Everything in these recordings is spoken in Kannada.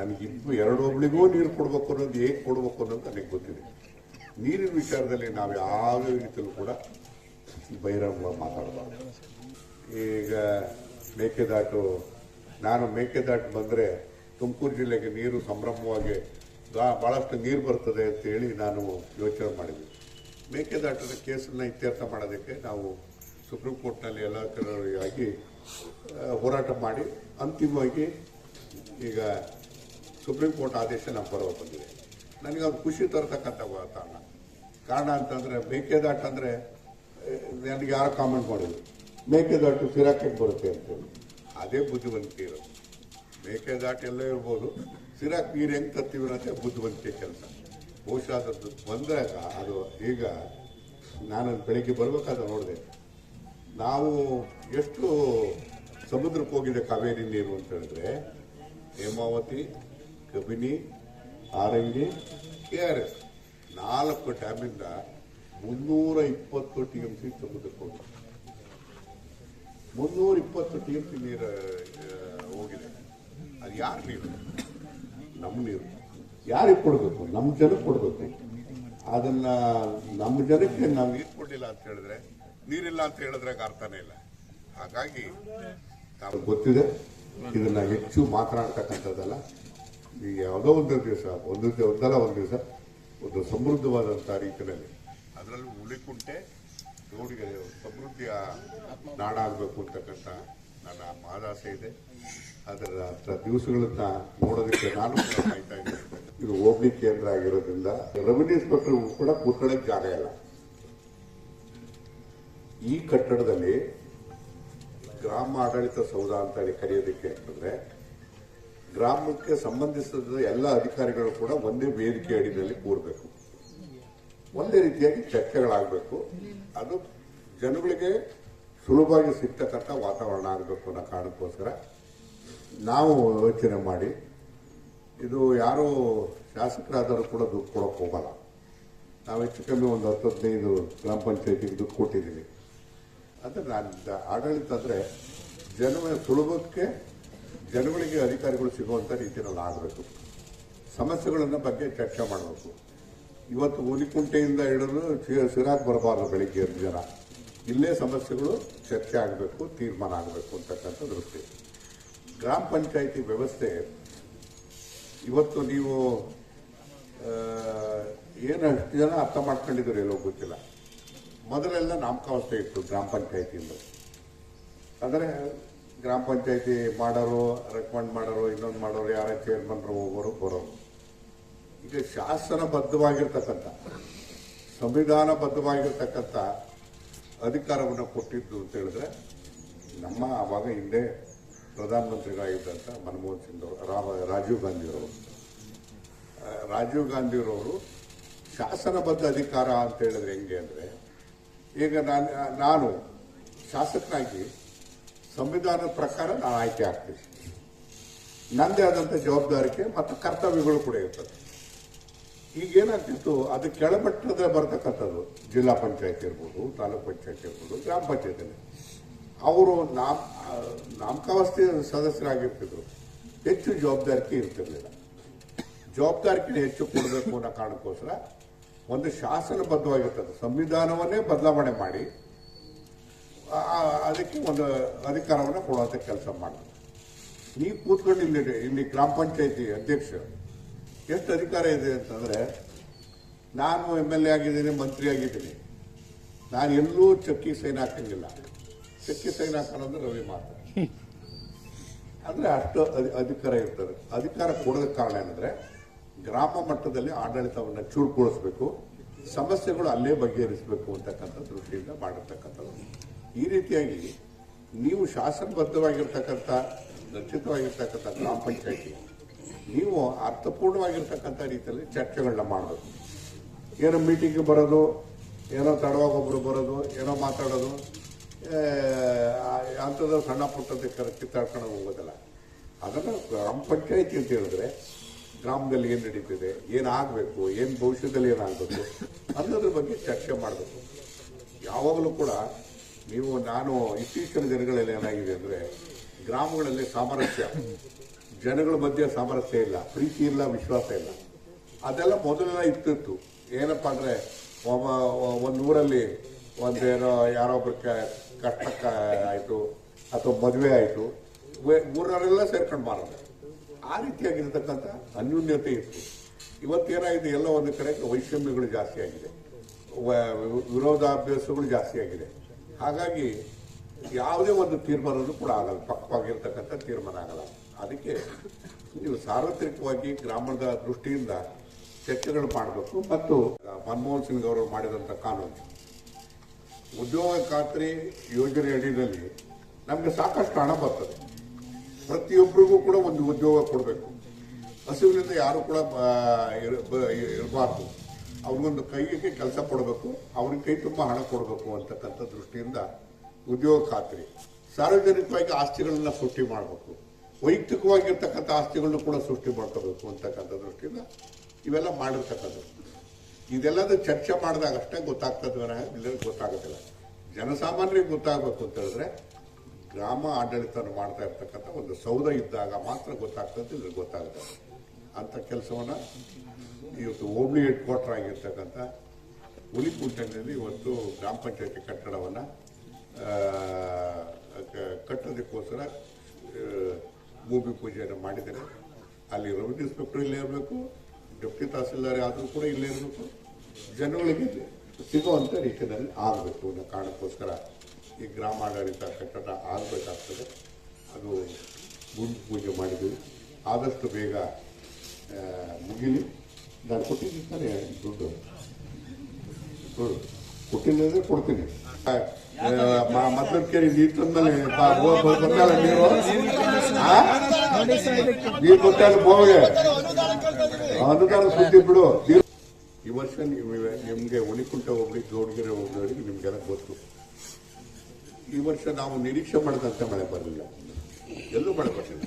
ನನಗೆ ಇಬ್ಬರು ಎರಡು ಒಬ್ಳಿಗೂ ನೀರು ಕೊಡಬೇಕು ಅನ್ನೋದು ಹೇಗೆ ಕೊಡಬೇಕು ಅನ್ನೋದು ನನಗೆ ಗೊತ್ತಿದೆ. ನೀರಿನ ವಿಚಾರದಲ್ಲಿ ನಾವು ಯಾವ ರೀತಿಯಲ್ಲೂ ಕೂಡ ಬಹಿರಂಗ ಮಾತಾಡಬಾರ್ದು. ಈಗ ಮೇಕೆದಾಟು, ನಾನು ಮೇಕೆದಾಟು ಬಂದರೆ ತುಮಕೂರು ಜಿಲ್ಲೆಗೆ ನೀರು ಸಂಭ್ರಮವಾಗಿ ಭಾಳಷ್ಟು ನೀರು ಬರ್ತದೆ ಅಂತೇಳಿ ನಾನು ಯೋಚನೆ ಮಾಡಿದ್ವಿ ಮೇಕೆದಾಟದ ಕೇಸನ್ನು ಇತ್ಯರ್ಥ ಮಾಡೋದಕ್ಕೆ ನಾವು ಸುಪ್ರೀಂ ಕೋರ್ಟ್ನಲ್ಲಿ ಎಲ್ಲ ಕಡೆಯಾಗಿ ಹೋರಾಟ ಮಾಡಿ ಅಂತಿಮವಾಗಿ ಈಗ ಸುಪ್ರೀಂ ಕೋರ್ಟ್ ಆದೇಶ ನಮ್ಮ ಪರವಾಗಿ ಬಂದಿದೆ. ನನಗೆ ಅದು ಖುಷಿ ತರತಕ್ಕಂಥ ವಾತಾವರಣ. ಕಾರಣ ಅಂತಂದರೆ, ಮೇಕೆದಾಟು ಅಂದರೆ ನನಗೆ ಯಾರು ಕಾಮೆಂಟ್ ಮಾಡಿದ್ರು ಮೇಕೆದಾಟು ಸಿರಾಕಕ್ಕೆ ಬರುತ್ತೆ ಅಂತೇಳಿ ಅದೇ ಬುದ್ಧಿವಂತಿಕೆ ಇರೋದು. ಮೇಕೆದಾಟು ಎಲ್ಲ ಇರ್ಬೋದು. ಸಿರಾಕ್ ನೀರು ಹೆಂಗೆ ತರ್ತೀವಿ ಅನ್ನೋದೇ ಬುದ್ಧಿವಂತಿಕೆ ಕೆಲಸ. ಬಹುಶಃ ಅದರದ್ದು ಬಂದಾಗ ಅದು ಈಗ ನಾನು ಬೆಳಿಗ್ಗೆ ಬರ್ಬೇಕಾದ್ರೆ ನೋಡಿದೆ. ನಾವು ಎಷ್ಟು ಸಮುದ್ರಕ್ಕೆ ಹೋಗಿದೆ ಕಾವೇರಿ ನೀರು ಅಂತ ಹೇಳಿದ್ರೆ, Hemavathi Kabini Harangi K R S. ನಾಲ್ಕು ಡ್ಯಾಮಿಂದ ಮುನ್ನೂರ ಇಪ್ಪತ್ತು ಟಿ ಎಂ ಸಿ ಸಮುದ್ರಕ್ಕೆ ಹೋಗಿದೆ ಮುನ್ನೂರ ಇಪ್ಪತ್ತು ಟಿ ಎಂ ಸಿ ನೀರು ಹೋಗಿದೆ. ಅದು ಯಾರು ನೀರು? ನಮ್ಮ ನೀರು. ಯಾರಿಗೆ ಕೊಡಬೇಕು? ನಮ್ಮ ಜನಕ್ಕೆ ಕೊಡಬೇಕು. ಅದನ್ನ ನಮ್ಮ ಜನಕ್ಕೆ ನಾವು ನೀರು ಕೊಡಲಿಲ್ಲ ಅಂತ ಹೇಳಿದ್ರೆ, ನೀರಿಲ್ಲ ಅಂತ ಹೇಳಿದ್ರೆ ಅರ್ಥನೇ ಇಲ್ಲ. ಹಾಗಾಗಿ ನಮ್ಗೆ ಗೊತ್ತಿದೆ. ಇದನ್ನ ಹೆಚ್ಚು ಮಾತನಾಡ್ತಕ್ಕಂಥದ್ದಲ್ಲ. ಈಗ ಯಾವುದೋ ಒಂದು ದಿವಸ, ಒಂದು ಒಂದಲ್ಲ ಒಂದು ದಿವಸ, ಒಂದು ಸಮೃದ್ಧವಾದಂಥ ರೀತಿಯಲ್ಲಿ. ಅದರಲ್ಲೂ ಉಳಿಕುಂಟೆ ನೋಡಿಗೆ ಸಮೃದ್ಧಿಯ ನಾಡಾಗಬೇಕು ಅಂತಕ್ಕಂಥ ನನ್ನ ಮಾದಾಸೆ ಇದೆ. ಅದರ ದಿವಸಗಳನ್ನ ನೋಡೋದಕ್ಕೆ ನಾನು ಇದು ಹೋಬಳಿ ಕೇಂದ್ರ ಆಗಿರೋದ್ರಿಂದ ರೆವಿನ್ಯೂ ಇನ್ಸ್ಪೆಕ್ಟರ್ ಕೂಡ ಕೂತ್ಕೊಳ್ಳೋಕೆ ಜಾಗ ಇಲ್ಲ. ಈ ಕಟ್ಟಡದಲ್ಲಿ ಗ್ರಾಮ ಆಡಳಿತ ಸೌಧ ಅಂತ ಹೇಳಿ ಕರೆಯೋದಕ್ಕೆ ಅಂತಂದ್ರೆ ಗ್ರಾಮಕ್ಕೆ ಸಂಬಂಧಿಸಿದ ಎಲ್ಲ ಅಧಿಕಾರಿಗಳು ಕೂಡ ಒಂದೇ ವೇದಿಕೆ ಅಡಿಯಲ್ಲಿ ಕೂರಬೇಕು. ಒಂದೇ ರೀತಿಯಾಗಿ ಚರ್ಚೆಗಳಾಗಬೇಕು. ಅದು ಜನಗಳಿಗೆ ಸುಲಭವಾಗಿ ಸಿಗ್ತಕ್ಕಂಥ ವಾತಾವರಣ ಆಗಬೇಕು ಅನ್ನೋ ಕಾರಣಕ್ಕೋಸ್ಕರ ನಾವು ಯೋಚನೆ ಮಾಡಿ, ಇದು ಯಾರು ಶಾಸಕರಾದರೂ ಕೂಡ ದುಡ್ಡು ಕೊಡೋಕೆ ಹೋಗಲ್ಲ. ನಾವು ಹೆಚ್ಚು ಕಮ್ಮಿ ಒಂದು ಹತ್ತು ಹದಿನೈದು ಗ್ರಾಮ ಪಂಚಾಯತಿಗೆ ದುಡ್ಡು ಕೊಟ್ಟಿದ್ದೀವಿ. ಅಂದರೆ ನಾನು ಆಡಳಿತ ಅಂದರೆ ಜನ ಸುಲಭಕ್ಕೆ ಜನಗಳಿಗೆ ಅಧಿಕಾರಿಗಳು ಸಿಗುವಂಥ ರೀತಿಯಲ್ಲಿ ಆಗಬೇಕು. ಸಮಸ್ಯೆಗಳನ್ನ ಬಗ್ಗೆ ಚರ್ಚೆ ಮಾಡಬೇಕು. ಇವತ್ತು ಹುಲಿಕುಂಟೆಯಿಂದ ಹಿಡಿದು ಸಿರಾಕ್ ಬರಬಾರ್ದು ಬೆಳಿಗ್ಗೆ ಜನ. ಇಲ್ಲೇ ಸಮಸ್ಯೆಗಳು ಚರ್ಚೆ ಆಗಬೇಕು, ತೀರ್ಮಾನ ಆಗಬೇಕು ಅಂತಕ್ಕಂಥ ದೃಷ್ಟಿ. ಗ್ರಾಮ ಪಂಚಾಯಿತಿ ವ್ಯವಸ್ಥೆ, ಇವತ್ತು ನೀವು ಏನು ಅಷ್ಟು ಜನ ಅರ್ಥ ಮಾಡ್ಕೊಂಡಿದ್ರು ಎಲ್ಲೋ ಗೊತ್ತಿಲ್ಲ. ಮೊದಲೆಲ್ಲ ನಾಮಕಾವಸ್ಥೆ ಇತ್ತು ಗ್ರಾಮ ಪಂಚಾಯಿತಿಯಿಂದ. ಅಂದರೆ ಗ್ರಾಮ ಪಂಚಾಯಿತಿ ಮಾಡೋರು ರೆಕಮೆಂಡ್ ಮಾಡೋರು, ಇನ್ನೊಂದು ಮಾಡೋರು ಯಾರ ಚೇರ್ಮನ್ರು ಹೋಗೋರು ಬರೋರು. ಈಗ ಶಾಸನಬದ್ಧವಾಗಿರ್ತಕ್ಕಂಥ, ಸಂವಿಧಾನಬದ್ಧವಾಗಿರ್ತಕ್ಕಂಥ ಅಧಿಕಾರವನ್ನು ಕೊಟ್ಟಿದ್ದು ಅಂತ ಹೇಳಿದ್ರೆ, ನಮ್ಮ ಆವಾಗ ಹಿಂದೆ ಪ್ರಧಾನಮಂತ್ರಿಗಳಾಗಿದ್ದಂಥ ಮನಮೋಹನ್ ಸಿಂಗ್ ಅವರು, ರಾಮ, ರಾಜೀವ್ ಗಾಂಧಿಯವರು ರಾಜೀವ್ ಗಾಂಧಿಯವರು ಶಾಸನಬದ್ಧ ಅಧಿಕಾರ ಅಂತ ಹೇಳಿದ್ರೆ ಹೆಂಗೆ ಅಂದರೆ, ಈಗ ನಾನು ನಾನು ಶಾಸಕನಾಗಿ ಸಂವಿಧಾನದ ಪ್ರಕಾರ ನಾನು ಆಯ್ಕೆ ಆಗ್ತೀನಿ ನನ್ನದೇ ಆದಂಥ ಜವಾಬ್ದಾರಿಕೆ ಮತ್ತು ಕರ್ತವ್ಯಗಳು ಕೂಡ ಇರ್ತದೆ. ಈಗ ಏನಾಗ್ತಿತ್ತು, ಅದು ಕೆಳಮಟ್ಟದ ಬರ್ತಕ್ಕಂಥದ್ದು, ಜಿಲ್ಲಾ ಪಂಚಾಯತ್ ಇರ್ಬೋದು, ತಾಲೂಕ್ ಪಂಚಾಯತ್ ಇರ್ಬೋದು, ಗ್ರಾಮ ಪಂಚಾಯಿತಿ ಅವರು ನಾಮ ನಾಮಕಾವಸ್ಥೆ ಸದಸ್ಯರಾಗಿರ್ತಿದ್ರು. ಹೆಚ್ಚು ಜವಾಬ್ದಾರಿಕೆ ಇರ್ತಿರ್ಲಿಲ್ಲ. ಜವಾಬ್ದಾರಿಕೆ ಹೆಚ್ಚು ಕೊಡಬೇಕು ಅನ್ನೋ ಕಾರಣಕ್ಕೋಸ್ಕರ ಒಂದು ಶಾಸನಬದ್ಧವಾಗಿರ್ತದೆ. ಸಂವಿಧಾನವನ್ನೇ ಬದಲಾವಣೆ ಮಾಡಿ ಅದಕ್ಕೆ ಒಂದು ಅಧಿಕಾರವನ್ನು ಕೊಡುವಂಥ ಕೆಲಸ ಮಾಡಬೇಕು ನೀವು ಕೂತ್ಕೊಂಡು ಇಲ್ಲಿ ಇಲ್ಲಿ ಗ್ರಾಮ ಪಂಚಾಯತಿ ಅಧ್ಯಕ್ಷ, ಎಷ್ಟು ಅಧಿಕಾರ ಇದೆ ಅಂತಂದರೆ, ನಾನು ಎಂ ಎಲ್ ಎ ಆಗಿದ್ದೀನಿ, ಮಂತ್ರಿ ಆಗಿದ್ದೀನಿ. ನಾನು ಎಲ್ಲೂ ಚಕ್ಕಿ ಸೈನ್ ಹಾಕಂಗಿಲ್ಲ. ಚಕ್ಕಿ ಸೈನ್ ಹಾಕೋಣಂದ್ರೆ ರವಿ ಮಾತ್ರ. ಅಂದರೆ ಅಷ್ಟು ಅಧಿ- ಅಧಿಕಾರ ಇರ್ತದೆ. ಅಧಿಕಾರ ಕೊಡೋದಕ್ಕೆ ಕಾರಣ ಏನಂದರೆ, ಗ್ರಾಮ ಮಟ್ಟದಲ್ಲಿ ಆಡಳಿತವನ್ನು ಚೂರುಗೊಳಿಸ್ಬೇಕು ಸಮಸ್ಯೆಗಳು ಅಲ್ಲೇ ಬಗೆಹರಿಸಬೇಕು ಅಂತಕ್ಕಂಥ ದೃಷ್ಟಿಯಿಂದ ಮಾಡಿರ್ತಕ್ಕಂಥದ್ದು. ಈ ರೀತಿಯಾಗಿ ನೀವು ಶಾಸನಬದ್ಧವಾಗಿರ್ತಕ್ಕಂಥ ರಚಿತವಾಗಿರ್ತಕ್ಕಂಥ ಗ್ರಾಮ ಪಂಚಾಯತಿ, ನೀವು ಅರ್ಥಪೂರ್ಣವಾಗಿರ್ತಕ್ಕಂಥ ರೀತಿಯಲ್ಲಿ ಚರ್ಚೆಗಳನ್ನ ಮಾಡಬೇಕು. ಏನೋ ಮೀಟಿಂಗ್ ಬರೋದು, ಏನೋ ತಡವಾಗಿ ಒಬ್ಬರು ಬರೋದು, ಏನೋ ಮಾತಾಡೋದು ಅಂಥದ್ದು ಸಣ್ಣ ಪುಟ್ಟದ ಕಿತ್ತಾಡ್ಕೊಂಡು ಹೋಗೋದಿಲ್ಲ. ಅದನ್ನು ಗ್ರಾಮ ಪಂಚಾಯತಿ ಅಂತ ಹೇಳಿದ್ರೆ ಗ್ರಾಮದಲ್ಲಿ ಏನು ನಡೀತಿದೆ ಏನಾಗಬೇಕು ಏನು ಭವಿಷ್ಯದಲ್ಲಿ ಏನಾಗಬೇಕು ಅನ್ನೋದ್ರ ಬಗ್ಗೆ ಚರ್ಚೆ ಮಾಡಬೇಕು. ಯಾವಾಗಲೂ ಕೂಡ ನೀವು ನಾನು ಇತ್ತೀಚಿನ ದಿನಗಳಲ್ಲಿ ಏನಾಗಿದೆ ಅಂದರೆ ಗ್ರಾಮಗಳಲ್ಲಿ ಸಾಮರಸ್ಯ. ಜನಗಳ ಮಧ್ಯೆ ಸಾಮರಸ್ಯ ಇಲ್ಲ, ಪ್ರೀತಿ ಇಲ್ಲ, ವಿಶ್ವಾಸ ಇಲ್ಲ. ಅದೆಲ್ಲ ಮೊದಲೆಲ್ಲ ಇರ್ತಿತ್ತು. ಏನಪ್ಪ ಅಂದ್ರೆ ಒಂದು ಊರಲ್ಲಿ ಒಂದೇನೋ ಯಾರೊಬ್ರ ಕಷ್ಟ ಆಯ್ತು ಅಥವಾ ಮದುವೆ ಆಯ್ತು. ಊರವರೆಲ್ಲ ಸೇರ್ಕೊಂಡು ಮಾಡೋದು ಆ ರೀತಿಯಾಗಿರ್ತಕ್ಕಂಥ ಅನ್ಯೂನ್ಯತೆ ಇತ್ತು. ಇವತ್ತೇನಾಗಿದೆ, ಎಲ್ಲ ಒಂದು ಕಡೆ ವೈಷಮ್ಯಗಳು ಜಾಸ್ತಿ ಆಗಿದೆ. ವಿರೋಧಾಭ್ಯಾಸಗಳು ಜಾಸ್ತಿ ಆಗಿದೆ. ಹಾಗಾಗಿ ಯಾವುದೇ ಒಂದು ತೀರ್ಮಾನನೂ ಕೂಡ ಆಗಲ್ಲ, ಪಕ್ವಾಗಿರ್ತಕ್ಕಂಥ ತೀರ್ಮಾನ ಆಗಲ್ಲ. ಅದಕ್ಕೆ ನೀವು ಸಾರ್ವತ್ರಿಕವಾಗಿ ಗ್ರಾಮದ ದೃಷ್ಟಿಯಿಂದ ಚರ್ಚೆಗಳು ಮಾಡಬೇಕು ಮತ್ತು ಮನಮೋಹನ್ ಸಿಂಗ್ ಅವರು ಮಾಡಿದಂಥ ಕಾನೂನು. ಉದ್ಯೋಗ ಖಾತ್ರಿ ಯೋಜನೆ ಅಡಿಯಲ್ಲಿ ನಮಗೆ ಸಾಕಷ್ಟು ಹಣ ಬರ್ತದೆ. ಪ್ರತಿಯೊಬ್ಬರಿಗೂ ಕೂಡ ಒಂದು ಉದ್ಯೋಗ ಕೊಡಬೇಕು. ಹಸಿವಿನಿಂದ ಯಾರು ಕೂಡ ಇರಬಾರ್ದು. ಅವ್ರಿಗೊಂದು ಕೈಗೆ ಕೆಲಸ ಕೊಡಬೇಕು, ಅವ್ರಿಗೆ ಕೈ ತುಂಬ ಹಣ ಕೊಡಬೇಕು ಅಂತಕ್ಕಂಥ ದೃಷ್ಟಿಯಿಂದ ಉದ್ಯೋಗ ಖಾತ್ರಿ. ಸಾರ್ವಜನಿಕವಾಗಿ ಆಸ್ತಿಗಳನ್ನ ಸೃಷ್ಟಿ ಮಾಡಬೇಕು. ವೈಯಕ್ತಿಕವಾಗಿರ್ತಕ್ಕಂಥ ಆಸ್ತಿಗಳನ್ನು ಕೂಡ ಸೃಷ್ಟಿ ಮಾಡ್ಕೋಬೇಕು ಅಂತಕ್ಕಂಥ ದೃಷ್ಟಿಯಿಂದ ಇವೆಲ್ಲ ಮಾಡಿರ್ತಕ್ಕಂಥದ್ದು ಇದೆಲ್ಲದ ಚರ್ಚೆ ಮಾಡಿದಾಗ ಅಷ್ಟೇ ಗೊತ್ತಾಗ್ತದೆ ಇಲ್ಲದ್ರೆ ಗೊತ್ತಾಗೋದಿಲ್ಲ. ಜನಸಾಮಾನ್ಯರಿಗೆ ಗೊತ್ತಾಗಬೇಕು ಅಂತ ಹೇಳಿದ್ರೆ ಗ್ರಾಮ ಆಡಳಿತವನ್ನು ಮಾಡ್ತಾ ಇರ್ತಕ್ಕಂಥ ಒಂದು ಸೌಧ ಇದ್ದಾಗ ಮಾತ್ರ ಗೊತ್ತಾಗ್ತದೆ ಇಲ್ಲಿ ಗೊತ್ತಾಗುತ್ತೆ ಅಂತ ಕೆಲಸವನ್ನು ಇವತ್ತು ಓಮ್ಲಿ ಹೆಡ್ ಕ್ವಾರ್ಟರ್ ಆಗಿರ್ತಕ್ಕಂಥ ಹುಲಿಕುಂಟೆನಲ್ಲಿ ಇವತ್ತು ಗ್ರಾಮ ಪಂಚಾಯತಿ ಕಟ್ಟಡವನ್ನು ಕಟ್ಟೋದಕ್ಕೋಸ್ಕರ ಭೂಮಿ ಪೂಜೆಯನ್ನು ಮಾಡಿದ್ದಾರೆ. ಅಲ್ಲಿ ರೆವಿನ್ಯೂ ಇನ್ಸ್ಪೆಕ್ಟರ್ ಇಲ್ಲೇ ಇರಬೇಕು ಡೆಪ್ಟಿ ತಹಸೀಲ್ದಾರ್ ಆದರೂ ಕೂಡ ಇಲ್ಲೇ ಇರಬೇಕು. ಜನಗಳಿಗೆ ಸಿಗುವಂಥ ರೀತಿಯಲ್ಲಿ ಆಗಬೇಕು ಅನ್ನೋ ಕಾರಣಕ್ಕೋಸ್ಕರ ಈ ಗ್ರಾಮಾಡಳಿತ ಕಟ್ಟಡ ಆಗಬೇಕಾಗ್ತದೆ. ಅದು ಭೂಮಿ ಪೂಜೆ ಮಾಡಿದ್ವಿ ಆದಷ್ಟು ಬೇಗ ಮುಗಿಲಿ. ನಾನು ಕೊಟ್ಟಿದ್ದೀನಿ ತಾನೇ ದುಡ್ಡು. ಕೊಟ್ಟಿಲ್ಲ ಕೊಡ್ತೀನಿ. ಮೊದಲು ಕೇಳಿ ನೀರು ತಂದ್ಮೇಲೆ ಬಂದಲ್ಲ ನೀರು? ನೀರು ಗೊತ್ತಾಗ ಬೋಗೆ ಅನುದಾನ ಸುದ್ದಿ ಬಿಡು. ಈ ವರ್ಷ ನೀವು ನಿಮ್ಗೆ ಉಳಿಕುಂಟ ಹೋಗ್ಲಿ ಗೌಡಗೆರೆ ಹೋಗ್ಲಿ ನಿಮ್ಗೆಲ್ಲ ಗೊತ್ತು. ಈ ವರ್ಷ ನಾವು ನಿರೀಕ್ಷೆ ಮಾಡಿದಂತೆ ಮಳೆ ಬರಲಿಲ್ಲ. ಎಲ್ಲೂ ಮಳೆ ಬರಲಿಲ್ಲ.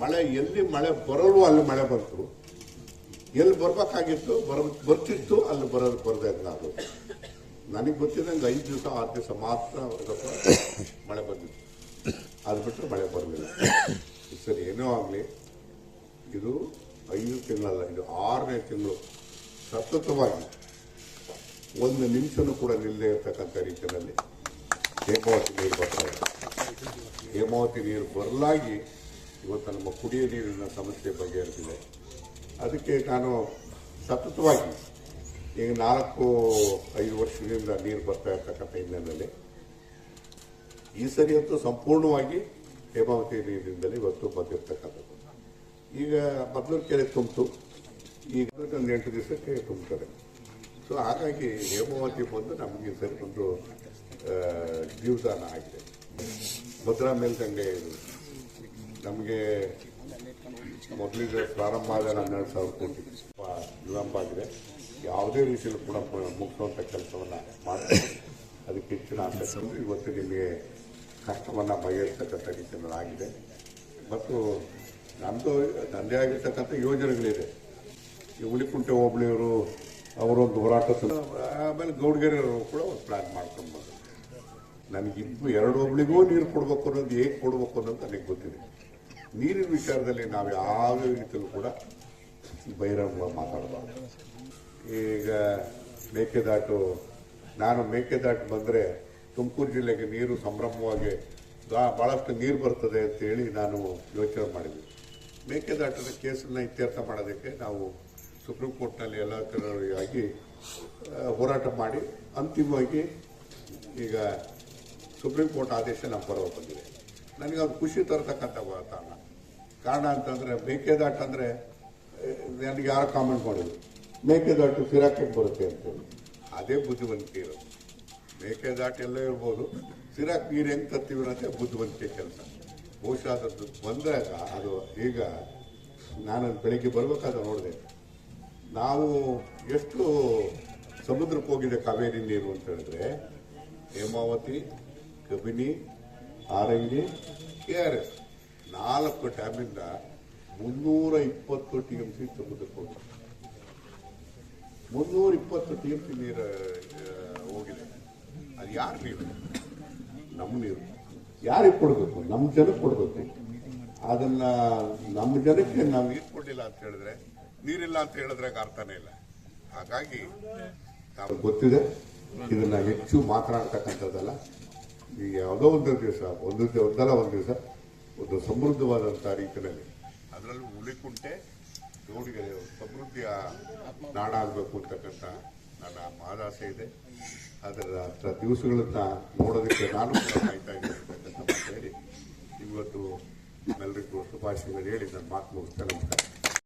ಮಳೆ, ಎಲ್ಲಿ ಮಳೆ ಬರಲು ಅಲ್ಲಿ ಮಳೆ ಬಂತು. ಎಲ್ಲಿ ಬರ್ಬೇಕಾಗಿತ್ತು? ಬರ, ಬರ್ತಿತ್ತು, ಅಲ್ಲಿ ಬರೋದು ಬರದೇ ನಾನು ನನಗೆ ಗೊತ್ತಿದ್ದಂಗೆ ಐದು ದಿವಸ, ಆರು ದಿವಸ ಮಾತ್ರ ಮಳೆ ಬಂದಿತ್ತು. ಅದು ಬಿಟ್ಟರೆ ಮಳೆ ಬರಲಿಲ್ಲ. ಸರಿ, ಏನೋ ಆಗಲಿ. ಇದು ಐದು ತಿಂಗಳಲ್ಲ, ಇದು ಆರನೇ ತಿಂಗಳು. ಸತತವಾಗಿ ಒಂದು ನಿಮಿಷನೂ ಕೂಡ ನಿಲ್ಲದೆ ಇರತಕ್ಕಂಥ ರೀತಿಯಲ್ಲಿ ಹೇಮಾವತಿ ನೀರು ಬರ್ತಾ ಹೇಮಾವತಿ ನೀರು ಬರಲಾಗಿ ಇವತ್ತು ನಮ್ಮ ಕುಡಿಯ ನೀರಿನ ಸಮಸ್ಯೆ ಬಗೆಹರಿಸಿದೆ ಅದಕ್ಕೆ ನಾನು ಸತತವಾಗಿ ಈಗ ನಾಲ್ಕು, ಐದು ವರ್ಷದಿಂದ ನೀರು ಬರ್ತಾ ಇರ್ತಕ್ಕಂಥ ಹಿನ್ನೆಲೆಯಲ್ಲಿ ಈ ಸರಿಯಂತೂ ಸಂಪೂರ್ಣವಾಗಿ ಹೇಮಾವತಿ ನೀರಿನಿಂದಲೇ ಇವತ್ತು ಬಂದಿರತಕ್ಕಂಥದ್ದು. ಈಗ ಮೊದಲು ಕೆರೆ ತುಂಬಿತು. ಈಗ ಒಂದು ಎಂಟು ದಿವಸಕ್ಕೆ ತುಂಬ್ತಾರೆ ಸೊ ಹಾಗಾಗಿ ಹೇಮಾವತಿ ಬಂದು ನಮಗೆ ಸರಿ ಒಂದು ಜೀವದಾನ ಆಗಿದೆ. ಭದ್ರಾ ಮೇಲ್ದಂಡೆ ಇದು. ನಮಗೆ ಮೊದಲಿಗೆ ಪ್ರಾರಂಭ ಆದ ಹನ್ನೆರಡು ಸಾವಿರ ಕೋಟಿ ವಿಳಂಬ ಆಗಿದೆ ಯಾವುದೇ ರೀತಿಯಲ್ಲಿ ಕೂಡ ಮುಗಿಸುವಂಥ ಕೆಲಸವನ್ನು ಮಾಡ್ತೀವಿ. ಅದಕ್ಕೆ ಹೆಚ್ಚಿನ ಆಸಕ್ತಿ ಇವತ್ತು ನಿಮಗೆ ಕಷ್ಟವನ್ನು ಬಗೆಹರಿಸ್ತಕ್ಕಂಥ ರೀತಿಯಲ್ಲಿ ಆಗಿದೆ. ಮತ್ತು ನಮ್ಮದು ನನ್ನದೇ ಆಗಿರ್ತಕ್ಕಂಥ ಯೋಜನೆಗಳಿದೆ. ಈ ಹುಲಿಕುಂಟೆ ಹೋಬಳಿಯವರು ಅವರೊಂದು ಹೋರಾಟ ಆಮೇಲೆ ಗೌಡಗೆರೆಯವರು ಕೂಡ ಒಂದು ಪ್ಲಾನ್ ಮಾಡ್ಕೊಂಡ್ಬೋದು ನನಗಿದ್ದು ಎರಡು ಹೋಬಳಿಗೂ ನೀರು ಕೊಡಬೇಕು ಅನ್ನೋದು ಹೇಗೆ ಕೊಡಬೇಕು ಅನ್ನೋದು ನನಗೆ ಗೊತ್ತಿದೆ. ನೀರಿನ ವಿಚಾರದಲ್ಲಿ ನಾವು ಯಾವ ರೀತಿಯಲ್ಲೂ ಕೂಡ ಬಹಿರಂಗ ಮಾತಾಡಬಾರ್ದು. ಈಗ ಮೇಕೆದಾಟು, ನಾನು ಮೇಕೆದಾಟು ಬಂದರೆ ತುಮಕೂರು ಜಿಲ್ಲೆಗೆ ನೀರು ಸಂಭ್ರಮವಾಗಿ ಭಾಳಷ್ಟು ನೀರು ಬರ್ತದೆ ಅಂತೇಳಿ ನಾನು ಯೋಚನೆ ಮಾಡಿದ್ವಿ ಮೇಕೆದಾಟದ ಕೇಸನ್ನ ಇತ್ಯರ್ಥ ಮಾಡೋದಕ್ಕೆ ನಾವು ಸುಪ್ರೀಂ ಕೋರ್ಟ್ನಲ್ಲಿ ಎಲ್ಲ ಹೋರಾಟ ಮಾಡಿ ಅಂತಿಮವಾಗಿ ಈಗ ಸುಪ್ರೀಂ ಕೋರ್ಟ್ ಆದೇಶ ನಮ್ಮ ಪರವಾಗಿ ಬಂದಿದೆ. ನನಗೆ ಅದು ಖುಷಿ ತರತಕ್ಕಂಥ ಕಾರಣ ಕಾರಣ ಅಂತಂದ್ರೆ, ಮೇಕೆದಾಟ್ ಅಂದ್ರೆ ನನಗೆ ಯಾರು ಕಾಮೆಂಟ್ ಮಾಡಿದ್ರು ಮೇಕೆದಾಟು ಸಿರಾಕೆಟ್ ಬರುತ್ತೆ ಅಂತೇಳಿ ಅದೇ ಬುದ್ಧಿವಂತಿಕೆ ಇರೋದು. ಮೇಕೆದಾಟು ಎಲ್ಲ ಇರ್ಬೋದು. ಸಿರಾಕ್ ನೀರು ಹೆಂಗೆ ತರ್ತೀವಿ ಅನ್ನೋದೇ ಬುದ್ಧಿವಂತಿಕೆ ಕೆಲಸ. ಬಹುಶಃ ಅದರದ್ದು ಬಂದಾಗ ಅದು ಈಗ ನಾನು ಬೆಳಿಗ್ಗೆ ಬರಬೇಕಾದ ನೋಡಿದೆ. ನಾವು ಎಷ್ಟು ಸಮುದ್ರಕ್ಕೆ ಹೋಗಿದೆ ಕಾವೇರಿ ನೀರು ಅಂತ ಹೇಳಿದ್ರೆ, Hemavathi Kabini Harangi K R S. ನಾಲ್ಕು ಡ್ಯಾಮಿಂದ ಮುನ್ನೂರ ಇಪ್ಪತ್ತು ಟಿ ಎಂ ಸಿ ಸಮುದ್ರಕ್ಕೆ ಮುನ್ನೂರ ಇಪ್ಪತ್ತು ಟಿ ಎಂ ಸಿ ನೀರು ಹೋಗಿದೆ. ಅದು ಯಾರು ನೀರು? ನಮ್ಮ ನೀರು. ಯಾರಿಗೆ ಕೊಡಬೇಕು? ನಮ್ಮ ಜನಕ್ಕೆ ಕೊಡಬೇಕು. ಅದನ್ನ ನಮ್ಮ ಜನಕ್ಕೆ ನಾವು ನೀರು ಕೊಡಲಿಲ್ಲ ಅಂತ ಹೇಳಿದ್ರೆ ನೀರಿಲ್ಲ ಅಂತ ಹೇಳಿದ್ರೆ ಅರ್ಥನೇ ಇಲ್ಲ. ಹಾಗಾಗಿ ನಾವು ಗೊತ್ತಿದೆ, ಇದನ್ನ ಹೆಚ್ಚು ಮಾತನಾಡ್ತಕ್ಕಂಥದ್ದಲ್ಲ ಈಗ ಯಾವುದೋ ಒಂದು ದಿವಸ, ಒಂದು ಒಂದಲ್ಲ ಒಂದು ದಿವಸ ಒಂದು ಸಮೃದ್ಧವಾದಂಥ ರೀತಿಯಲ್ಲಿ ಅದರಲ್ಲೂ ಉಳಿಕುಂಟೆ ನೋಡಿದರೆ ಸಮೃದ್ಧಿಯ ನಾಡಾಗಬೇಕು ಅಂತಕ್ಕಂಥ ನನ್ನ ಮಾದಾಸೆ ಇದೆ. ಅದರ ಹತ್ರ ದಿವಸಗಳನ್ನ ನೋಡೋದಕ್ಕೆ ನಾನು ಕಾಯ್ತಾ ಇದ್ದೀನಿ ಇವತ್ತು ಎಲ್ಲರಿಗೂ ಶುಭಾಶಯಗಳು ಹೇಳಿ ನನ್ನ ಮಾತು ಮುಗಿಸ್ತಾ ನಮಸ್ಕಾರ.